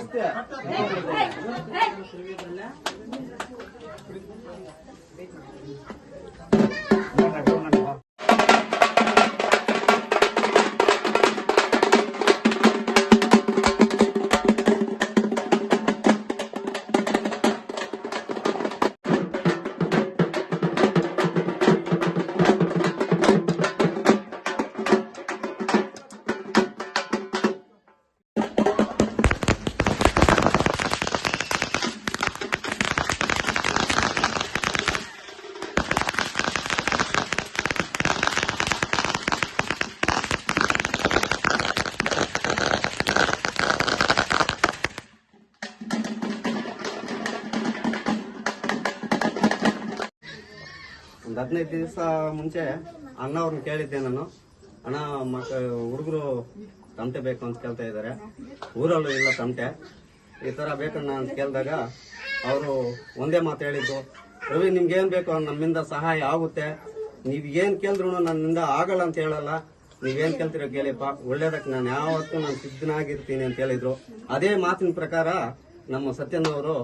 En dan gaan. ಹದಿನೈದು ದಿವಸ ಮುಂಚೆ ಅಣ್ಣ ಅವ್ರನ್ನ ಕೇಳಿದ್ದೆ ನಾನು. ಅಣ್ಣ ಮಕ್ಕ ಹುಡುಗರು ತಮಟೆ ಬೇಕು ಅಂತ ಕೇಳ್ತಾ ಇದ್ದಾರೆ. ಊರಲ್ಲೂ ಇಲ್ಲ ತಮಟೆ ಈ ತರ ಬೇಕಣ್ಣ ಅಂತ ಕೇಳಿದಾಗ ಅವರು ಒಂದೇ ಮಾತು ಹೇಳಿದ್ದು ರವಿ, ನಿಮ್ಗೆ ಏನ್ ಬೇಕು? ನಮ್ಮಿಂದ ಸಹಾಯ ಆಗುತ್ತೆ. ನೀವು ಏನು ಕೇಳಿದ್ರು ನನ್ನಿಂದ ಆಗಲ್ಲ ಅಂತ ಹೇಳಲ್ಲ. ನೀವೇನು ಕೇಳ್ತೀರೋ ಕೇಳಿಪ್ಪ. ಒಳ್ಳೇದಕ್ಕೆ ನಾನು ಯಾವತ್ತೂ ನಾನು ಸಿದ್ಧನಾಗಿರ್ತೀನಿ ಅಂತ ಹೇಳಿದ್ರು. ಅದೇ ಮಾತಿನ ಪ್ರಕಾರ ನಮ್ಮ ಸತ್ಯನವರು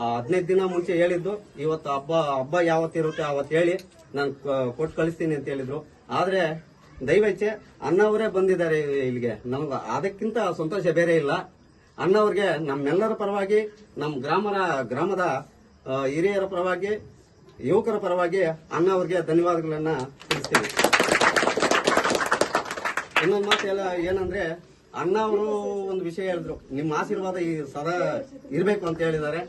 ಹದಿನೈದು ದಿನ ಮುಂಚೆ ಹೇಳಿದ್ದು, ಇವತ್ತು ಹಬ್ಬ ಹಬ್ಬ ಯಾವತ್ತಿರುತ್ತೆ ಅವತ್ತು ಹೇಳಿ ನಾನು ಕೊಟ್ಟು ಕಳಿಸ್ತೀನಿ ಅಂತ ಹೇಳಿದ್ರು. ಆದರೆ ದಯವಿಚ್ಚೆ ಅಣ್ಣವರೇ ಬಂದಿದ್ದಾರೆ ಇಲ್ಲಿಗೆ. ನಮ್ಗೆ ಅದಕ್ಕಿಂತ ಸಂತೋಷ ಬೇರೆ ಇಲ್ಲ. ಅಣ್ಣವ್ರಿಗೆ ನಮ್ಮೆಲ್ಲರ ಪರವಾಗಿ ನಮ್ಮ ಗ್ರಾಮರ ಗ್ರಾಮದ ಹಿರಿಯರ ಪರವಾಗಿ, ಯುವಕರ ಪರವಾಗಿ ಅಣ್ಣವ್ರಿಗೆ ಧನ್ಯವಾದಗಳನ್ನು ತಿಳಿಸ್ತೀನಿ. ಇನ್ನೊಂದು ಮಾತು ಎಲ್ಲ ಏನಂದ್ರೆ, ಅಣ್ಣ ಅವರು ಒಂದು ವಿಷಯ ಹೇಳಿದ್ರು. ನಿಮ್ಮ ಆಶೀರ್ವಾದ ಈ ಸದಾ ಇರಬೇಕು ಅಂತ ಹೇಳಿದ್ದಾರೆ.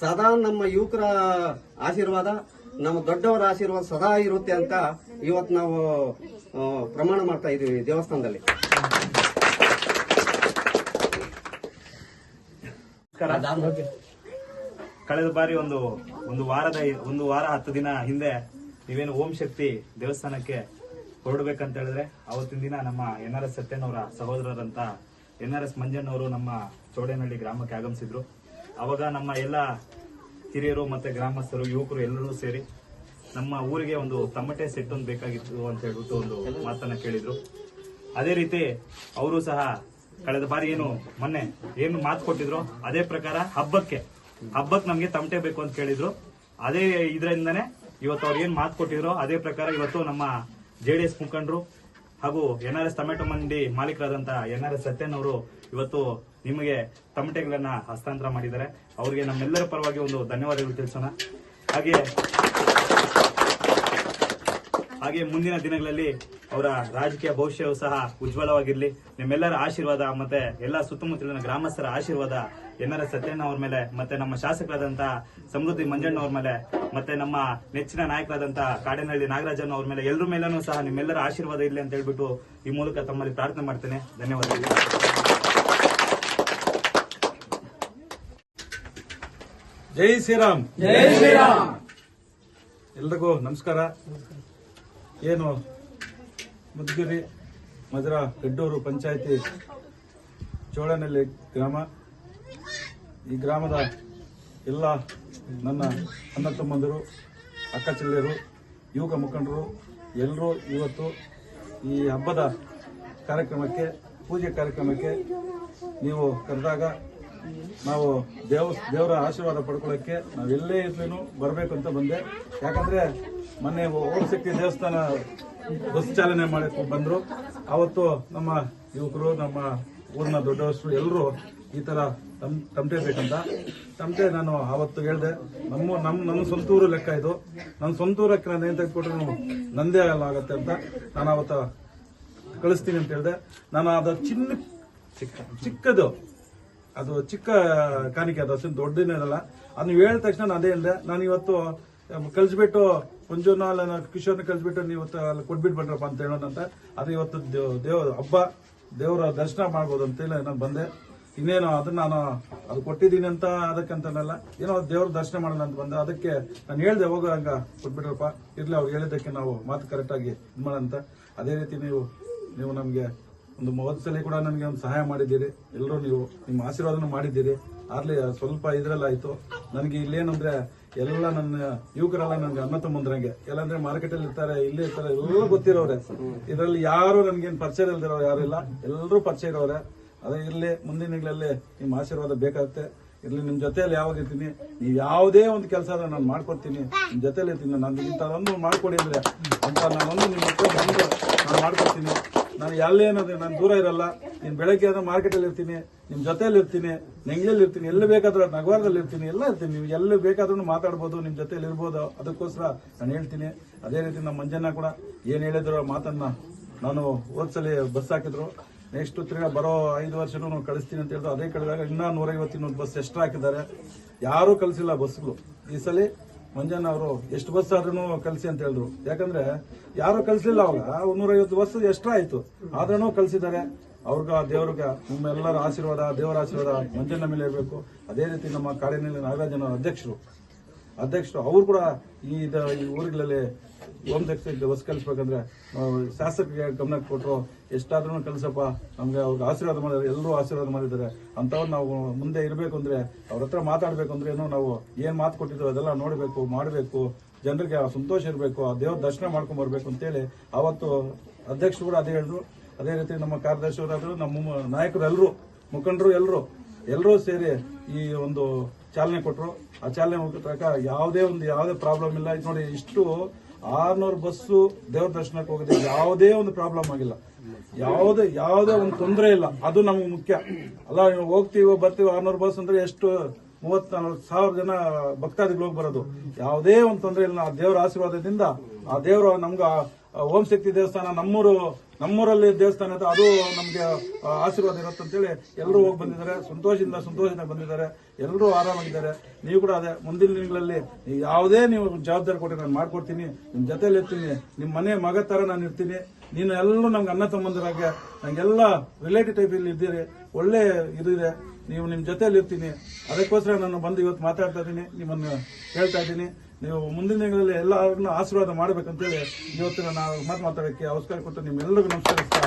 ಸದಾ ನಮ್ಮ ಯುವಕರ ಆಶೀರ್ವಾದ, ನಮ್ಮ ದೊಡ್ಡವರ ಆಶೀರ್ವಾದ ಸದಾ ಇರುತ್ತೆ ಅಂತ ಇವತ್ತು ನಾವು ಪ್ರಮಾಣ ಮಾಡ್ತಾ ಇದೀವಿ ದೇವಸ್ಥಾನದಲ್ಲಿ. ಕಳೆದ ಬಾರಿ ಒಂದು ಒಂದು ವಾರದ, ಒಂದು ವಾರ ಹತ್ತು ದಿನ ಹಿಂದೆ ನೀವೇನು ಓಂ ಶಕ್ತಿ ದೇವಸ್ಥಾನಕ್ಕೆ ಹೊರಡ್ಬೇಕಂತ ಹೇಳಿದ್ರೆ ಅವತ್ತಿನ ದಿನ ನಮ್ಮ ಎನ್ ಆರ್ ಎಸ್ ಸತ್ಯನವರ ಸಹೋದರರಂತ ಎನ್ ಆರ್ ಎಸ್ ಮಂಜಣ್ಣವರು ನಮ್ಮ ಚೋಡೇನಹಳ್ಳಿ ಗ್ರಾಮಕ್ಕೆ ಆಗಮಿಸಿದ್ರು. ಅವಾಗ ನಮ್ಮ ಎಲ್ಲ ಹಿರಿಯರು ಮತ್ತೆ ಗ್ರಾಮಸ್ಥರು ಯುವಕರು ಎಲ್ಲರೂ ಸೇರಿ ನಮ್ಮ ಊರಿಗೆ ಒಂದು ತಮಟೆ ಸೆಟ್ ಒಂದು ಬೇಕಾಗಿತ್ತು ಅಂತ ಹೇಳ್ಬಿಟ್ಟು ಒಂದು ಮಾತನ್ನ ಕೇಳಿದ್ರು. ಅದೇ ರೀತಿ ಅವರು ಸಹ ಕಳೆದ ಬಾರಿ ಏನು ಮೊನ್ನೆ ಏನು ಮಾತು ಕೊಟ್ಟಿದ್ರು ಅದೇ ಪ್ರಕಾರ ಹಬ್ಬಕ್ಕೆ ಹಬ್ಬಕ್ಕೆ ನಮ್ಗೆ ತಮಟೆ ಬೇಕು ಅಂತ ಕೇಳಿದ್ರು. ಅದೇ ಇದರಿಂದನೇ ಇವತ್ತು ಅವ್ರು ಏನ್ ಮಾತು ಕೊಟ್ಟಿದ್ರು ಅದೇ ಪ್ರಕಾರ ಇವತ್ತು ನಮ್ಮ ಜೆಡಿಎಸ್ ಮುಖಂಡರು ಹಾಗೂ ಎನ್ ಆರ್ ಎಸ್ ಟೊಮೆಟೊ ಮಂಡಿ ಮಾಲೀಕರಾದಂತಹ ಎನ್ ಆರ್ ಎಸ್ ಸತ್ಯನ್ ಅವರು ಇವತ್ತು ನಿಮಗೆ ಟೊಮೆಟೊಗಳನ್ನ ಹಸ್ತಾಂತರ ಮಾಡಿದ್ದಾರೆ. ಅವರಿಗೆ ನಮ್ಮೆಲ್ಲರ ಪರವಾಗಿ ಒಂದು ಧನ್ಯವಾದಗಳು ತಿಳಿಸೋಣ. ಹಾಗೆ ಹಾಗೆ ಮುಂದಿನ ದಿನಗಳಲ್ಲಿ ಅವರ ರಾಜಕೀಯ ಭವಿಷ್ಯವು ಸಹ ಉಜ್ವಲವಾಗಿರ್ಲಿ. ನಿಮ್ಮೆಲ್ಲರ ಆಶೀರ್ವಾದ ಮತ್ತೆ ಎಲ್ಲ ಸುತ್ತಮುತ್ತಲಿನ ಗ್ರಾಮಸ್ಥರ ಆಶೀರ್ವಾದ ಎನ್ನರ ಸತ್ಯಣ್ಣ ಅವ್ರ ಮೇಲೆ ಮತ್ತೆ ನಮ್ಮ ಶಾಸಕರಾದಂತಹ ಸಮೃದ್ಧಿ ಮಂಜಣ್ಣ ಅವ್ರ ಮೇಲೆ ಮತ್ತೆ ನಮ್ಮ ನೆಚ್ಚಿನ ನಾಯಕರಾದಂತಹ ಕಾಡೇನಹಳ್ಳಿ ನಾಗರಾಜನ್ ಅವ್ರ ಮೇಲೆ ಎಲ್ಲರ ಮೇಲೂ ಸಹ ನಿಮ್ಮೆಲ್ಲರ ಆಶೀರ್ವಾದ ಇರಲಿ ಅಂತ ಹೇಳ್ಬಿಟ್ಟು ಈ ಮೂಲಕ ತಮ್ಮಲ್ಲಿ ಪ್ರಾರ್ಥನೆ ಮಾಡ್ತೇನೆ. ಧನ್ಯವಾದಗಳು. ಜೈ ಶ್ರೀರಾಮ್. ಜೈ ಶ್ರೀರಾಮ್. ಎಲ್ರಿಗೂ ನಮಸ್ಕಾರ. ಏನು? ಮುದ್ಗಿರಿ ಮಧುರ ಹೆಡ್ಡೂರು ಪಂಚಾಯತಿ, ಚೋಳನಹಳ್ಳಿ ಗ್ರಾಮ. ಈ ಗ್ರಾಮದ ಎಲ್ಲ ನನ್ನ ಅಣ್ಣ ತಮ್ಮಂದಿರು, ಅಕ್ಕ ಚೆಲ್ಲೆಯರು ಯುವಕ ಮುಖಂಡರು ಎಲ್ಲರೂ ಇವತ್ತು ಈ ಹಬ್ಬದ ಕಾರ್ಯಕ್ರಮಕ್ಕೆ, ಪೂಜೆ ಕಾರ್ಯಕ್ರಮಕ್ಕೆ ನೀವು ಕರೆದಾಗ ನಾವು ದೇವ, ದೇವರ ಆಶೀರ್ವಾದ ಪಡ್ಕೊಳ್ಳೋಕ್ಕೆ ನಾವೆಲ್ಲೇ ಇದ್ರೂ ಬರಬೇಕು ಅಂತ ಬಂದೆ. ಯಾಕಂದ್ರೆ ಮೊನ್ನೆ ಓಂ ಶಕ್ತಿ ದೇವಸ್ಥಾನ ಬಸ್ ಚಾಲನೆ ಮಾಡಕ್ಕೆ ಬಂದ್ರು. ಅವತ್ತು ನಮ್ಮ ಯುವಕರು, ನಮ್ಮ ಊರಿನ ದೊಡ್ಡವಷ್ಟು ಎಲ್ಲರೂ ಈ ತರ ತಮ್, ತಮಟೆ ಬೇಕಂತ. ತಮಟೆ ನಾನು ಅವತ್ತು ಹೇಳಿದೆ, ನಮ್ಮ ನಮ್ಮ ನನ್ನ ಸ್ವಂತ ಊರು ಲೆಕ್ಕ ಇದು. ನನ್ನ ಸ್ವಂತ ಊರಕ್ಕೆ ನಾನು ಏನು ತೆಗೆದುಕೊಟ್ರು ನಂದೇ ಆಗತ್ತೆ ಅಂತ ನಾನು ಅವತ್ತು ಕಳಿಸ್ತೀನಿ ಅಂತ ಹೇಳಿದೆ. ನಾನು ಅದು ಚಿನ್ನ, ಚಿಕ್ಕ, ಚಿಕ್ಕದು. ಅದು ಚಿಕ್ಕ ಕಾಣಿಕೆ ಅದು, ಅಷ್ಟೊಂದು ದೊಡ್ಡದೇನಲ್ಲ ಅದನ್ನ ಹೇಳಿದ ತಕ್ಷಣ ನಾನು ಅದೇ ಹೇಳಿದೆ. ನಾನು ಇವತ್ತು, ಕಳಿಸ್ಬಿಟ್ಟು ಮಂಜುನ ಅಲ್ಲ ಕಿಶೋರ್ನ ಕಳಿಸ್ಬಿಟ್ಟು ನೀವು ಇವತ್ತು ಅಲ್ಲಿ ಕೊಟ್ಬಿಟ್ಟು ಬನ್ರಪ್ಪ ಅಂತ ಹೇಳೋಣಂತ ಅದು ಇವತ್ತು ದೇವ್- ಹಬ್ಬ, ದೇವರ ದರ್ಶನ ಮಾಡ್ಬೋದು ಅಂತೇಳಿ ನಾನು ಬಂದೆ. ಇನ್ನೇನು ಅದನ್ನ ನಾನು ಅದು ಕೊಟ್ಟಿದ್ದೀನಿ ಅಂತ ಅದಕ್ಕಂತನಲ್ಲ ಏನೋ ದೇವ್ರ ದರ್ಶನ ಮಾಡೋಣ ಅಂತ ಬಂದೆ. ಅದಕ್ಕೆ ನಾನು ಹೇಳ್ದೆ, ಹೋಗೋ ಹಂಗ ಕೊಟ್ಬಿಟ್ರಪ್ಪ. ಇರ್ಲಿ, ಅವ್ರು ಹೇಳಿದ್ದಕ್ಕೆ ನಾವು ಮಾತು ಕರೆಕ್ಟಾಗಿ ಇದು ಅಂತ. ಅದೇ ರೀತಿ ನೀವು ನೀವು ನಮಗೆ ಒಂದು ಮೂವತ್ತು ಸಲ ಕೂಡ ನನಗೆ ಒಂದು ಸಹಾಯ ಮಾಡಿದ್ದೀರಿ. ಎಲ್ಲರೂ ನೀವು ನಿಮ್ಮ ಆಶೀರ್ವಾದನೂ ಮಾಡಿದ್ದೀರಿ. ಆಗ್ಲಿ ಸ್ವಲ್ಪ ಇದ್ರಲ್ಲಾಯ್ತು. ನನಗೆ ಇಲ್ಲೇನಂದ್ರೆ ಎಲ್ಲ ನನ್ನ ಯುವಕರೆಲ್ಲ ನನಗೆ ಅನ್ನ ತಮ್ಮಂದ್ರಂಗೆ ಎಲ್ಲಂದ್ರೆ ಮಾರ್ಕೆಟ್ ಅಲ್ಲಿ ಇರ್ತಾರೆ, ಇಲ್ಲೇ ಇರ್ತಾರೆ, ಎಲ್ಲರೂ ಗೊತ್ತಿರೋರೆ. ಇದರಲ್ಲಿ ಯಾರು ನನ್ಗೇನು ಪರಿಚಯ ಇಲ್ದಿರೋ ಯಾರು ಇಲ್ಲ. ಎಲ್ಲರೂ ಪರಿಚಯ ಇರೋರೆ. ಅದೇ ಇರಲಿ, ಮುಂದಿನ ದಿನಗಳಲ್ಲಿ ನಿಮ್ಮ ಆಶೀರ್ವಾದ ಬೇಕಾಗುತ್ತೆ. ಇರಲಿ ನಿಮ್ಮ ಜೊತೆಯಲ್ಲಿ ಯಾವಾಗ ಇರ್ತೀನಿ, ನೀವು ಯಾವುದೇ ಒಂದು ಕೆಲಸ ನಾನು ಮಾಡ್ಕೊಡ್ತೀನಿ. ನಿಮ್ಮ ಜೊತೆಲಿ ಇರ್ತೀನಿ. ನಾನು ಇಂಥದೊಂದು ಮಾಡ್ಕೊಡಿ ಅಂದ್ರೆ ಅಂತ ನಾನೊಂದು ನಿಮ್ಮ ಹತ್ರ ಬಂದು ನಾನು ಮಾಡ್ಕೊಡ್ತೀನಿ. ನಾನು ಎಲ್ಲೇನದು ನಾನು ದೂರ ಇರಲ್ಲ. ನೀನು ಬೆಳಗ್ಗೆ ಆದ್ರೆ ಮಾರ್ಕೆಟಲ್ಲಿ ಇರ್ತೀನಿ. ನಿಮ್ ಜೊತೆಲಿ ಇರ್ತೀನಿ ನೆಂಗ್ಲಲ್ಲಿ ಇರ್ತೀನಿ, ಎಲ್ಲಿ ಬೇಕಾದ್ರೂ ನಗರದಲ್ಲಿ ಇರ್ತೀನಿ, ಎಲ್ಲ ಇರ್ತೀನಿ. ನೀವು ಎಲ್ಲಿ ಬೇಕಾದ್ರೂ ಮಾತಾಡ್ಬೋದು, ನಿಮ್ ಜೊತೆಲಿ ಇರ್ಬೋದು. ಅದಕ್ಕೋಸ್ಕರ ನಾನು ಹೇಳ್ತೀನಿ. ಅದೇ ರೀತಿ ನಮ್ಮ ಮಂಜಣ್ಣ ಕೂಡ ಏನ್ ಹೇಳಿದ್ರು ಮಾತನ್ನ ನಾನು ಹೋದ್ಸಲಿ ಬಸ್ ಹಾಕಿದ್ರು. ನೆಕ್ಸ್ಟ್ ತಿರ್ಗಾ ಬರೋ ಐದು ವರ್ಷನೂ ಕಳಿಸ್ತೀನಿ ಅಂತ ಹೇಳಿದ್ರು. ಅದೇ ಕಳೆದಾಗ ಇನ್ನೂ ನೂರೈವತ್ತು ಇನ್ನೊಂದು ಬಸ್ ಎಕ್ಸ್ಟ್ರಾ ಹಾಕಿದ್ದಾರೆ. ಯಾರೂ ಕಳಿಸಿಲ್ಲ ಬಸ್ಗಳು. ಈ ಸಲ ಮಂಜಣ್ಣ ಅವರು ಎಷ್ಟು ಬಸ್ ಆದ್ರೂ ಕಳಿಸಿ ಅಂತ ಹೇಳಿದ್ರು. ಯಾಕಂದ್ರೆ ಯಾರು ಕಳಿಸ್ಲಿಲ್ಲ ಅವಾಗ. ನೂರೈವತ್ತು ಬಸ್ ಎಕ್ಸ್ಟ್ರಾ ಆಯ್ತು. ಆದ್ರೂ ಕಳಿಸಿದ್ದಾರೆ. ಅವ್ರಿಗ ದೇವ್ರಿಗೆ ನಿಮ್ಮೆಲ್ಲರ ಆಶೀರ್ವಾದ, ದೇವರ ಆಶೀರ್ವಾದ ಮಂಜನ ಮೇಲೆ ಇರಬೇಕು. ಅದೇ ರೀತಿ ನಮ್ಮ ಕಾಡಿನಲ್ಲಿ ನಾಗರಾಜನ ಅಧ್ಯಕ್ಷರು. ಅಧ್ಯಕ್ಷರು, ಅವರು ಕೂಡ ಈ ಊರುಗಳಲ್ಲಿ ಟೆಕ್ಸ್ಟೈಲ್ ಬಸ್ ಕಲಿಸ್ಬೇಕಂದ್ರೆ ಶಾಸಕರಿಗೆ ಗಮನ ಕೊಟ್ಟರು ಎಷ್ಟಾದ್ರೂ ಕಲಿಸಪ್ಪ ನಮ್ಗೆ ಅವ್ರಿಗೆ ಆಶೀರ್ವಾದ ಮಾಡಿದ್ದಾರೆ ಎಲ್ಲರೂ ಆಶೀರ್ವಾದ ಮಾಡಿದ್ದಾರೆ ಅಂತವ್ರು ನಾವು ಮುಂದೆ ಇರಬೇಕು ಅಂದ್ರೆ, ಅವ್ರ ಹತ್ರ ಮಾತಾಡಬೇಕು ಅಂದ್ರೆ ಏನು ನಾವು ಏನು ಮಾತು ಕೊಟ್ಟಿದ್ರು ಅದೆಲ್ಲ ನೋಡಬೇಕು, ಮಾಡಬೇಕು. ಜನರಿಗೆ ಸಂತೋಷ ಇರಬೇಕು, ಆ ದೇವ್ರ ದರ್ಶನ ಮಾಡ್ಕೊಂಡ್ ಬರ್ಬೇಕು ಅಂತೇಳಿ ಅವತ್ತು ಅಧ್ಯಕ್ಷರು ಕೂಡ ಅದೇ ಹೇಳಿದ್ರು. ಅದೇ ರೀತಿ ನಮ್ಮ ಕಾರ್ಯದರ್ಶಿಯವರಾದ್ರು, ನಮ್ಮ ನಾಯಕರು ಎಲ್ಲರೂ ಮುಖಂಡರು ಎಲ್ಲರೂ ಎಲ್ಲರೂ ಸೇರಿ ಈ ಒಂದು ಚಾಲನೆ ಕೊಟ್ಟರು ಆ ಚಾಲನೆ ಮುಖಾಂತರ ಯಾವುದೇ ಒಂದು, ಯಾವುದೇ ಪ್ರಾಬ್ಲಮ್ ಇಲ್ಲ. ಇದು ನೋಡಿ, ಇಷ್ಟು ಆರ್ನೂರು ಬಸ್ಸು ದೇವ್ರ ದರ್ಶನಕ್ಕೆ ಹೋಗಿದೆ ಯಾವುದೇ ಒಂದು ಪ್ರಾಬ್ಲಮ್ ಆಗಿಲ್ಲ. ಯಾವುದೇ ಯಾವುದೇ ಒಂದು ತೊಂದರೆ ಇಲ್ಲ. ಅದು ನಮಗೆ ಮುಖ್ಯ. ಅಲ್ಲ ಹೋಗ್ತೀವೋ ಹೋಗ್ತೀವಿ, ಬರ್ತೀವಿ ಆರ್ನೂರು ಬಸ್ ಅಂದ್ರೆ ಎಷ್ಟು ಮೂವತ್ ನಲ್ವತ್ತು ಸಾವಿರ ಜನ ಭಕ್ತಾದಿಗಳು ಹೋಗಿ ಬರೋದು. ಯಾವುದೇ ಒಂದು ತೊಂದರೆ ಇಲ್ಲ. ಆ ದೇವರ ಆಶೀರ್ವಾದದಿಂದ ಆ ದೇವರು ನಮ್ಗೆ ಓಂ ಶಕ್ತಿ ದೇವಸ್ಥಾನ ನಮ್ಮೂರು, ನಮ್ಮೂರಲ್ಲಿ ದೇವಸ್ಥಾನ ಇದೆ. ಅದು ನಮ್ಗೆ ಆಶೀರ್ವಾದ ಇರುತ್ತೆ ಅಂತೇಳಿ ಎಲ್ಲರೂ ಹೋಗಿ ಬಂದಿದ್ದಾರೆ. ಸಂತೋಷದಿಂದ ಸಂತೋಷದಿಂದ ಬಂದಿದ್ದಾರೆ. ಎಲ್ಲರೂ ಆರಾಮಾಗಿದ್ದಾರೆ. ನೀವು ಕೂಡ ಅದೇ ಮುಂದಿನ ದಿನಗಳಲ್ಲಿ ಯಾವುದೇ ನೀವು ಜವಾಬ್ದಾರಿ ಕೊಟ್ಟರೆ ನಾನು ಮಾಡ್ಕೊಡ್ತೀನಿ. ನಿಮ್ಮ ಜೊತೆಲಿ ಇರ್ತೀನಿ. ನಿಮ್ಮ ಮನೆ ಮಗ ಥರ ನಾನು ಇರ್ತೀನಿ. ನೀನು ಎಲ್ಲರೂ ನಮ್ಗೆ ಅನ್ನ ತಮ್ಮಂದಿರಾಗೆ ನಂಗೆಲ್ಲ ರಿಲೇಟಿವ್ ಟೈಪ್ ಇಲ್ಲಿ ಇದ್ದೀರಿ. ಒಳ್ಳೆ ಇದು ಇದೆ. ನೀವು ನಿಮ್ಮ ಜೊತೆಯಲ್ಲಿ ಇರ್ತೀನಿ. ಅದಕ್ಕೋಸ್ಕರ ನಾನು ಬಂದು ಇವತ್ತು ಮಾತಾಡ್ತಾ ಇದ್ದೀನಿ. ನಿಮ್ಮನ್ನು ಹೇಳ್ತಾ ಇದ್ದೀನಿ. ನೀವು ಮುಂದಿನ ದಿನಗಳಲ್ಲಿ ಎಲ್ಲರನ್ನೂ ಆಶೀರ್ವಾದ ಮಾಡಬೇಕಂತೇಳಿ ಇವತ್ತು ನಾನು ಮಾತು ಮಾತಾಡೋಕ್ಕೆ ಅವಕಾಶ ಕೊಟ್ಟು ನಿಮ್ಮೆಲ್ಲರಿಗೂ ನಮಸ್ಕರಿಸ್ತಾ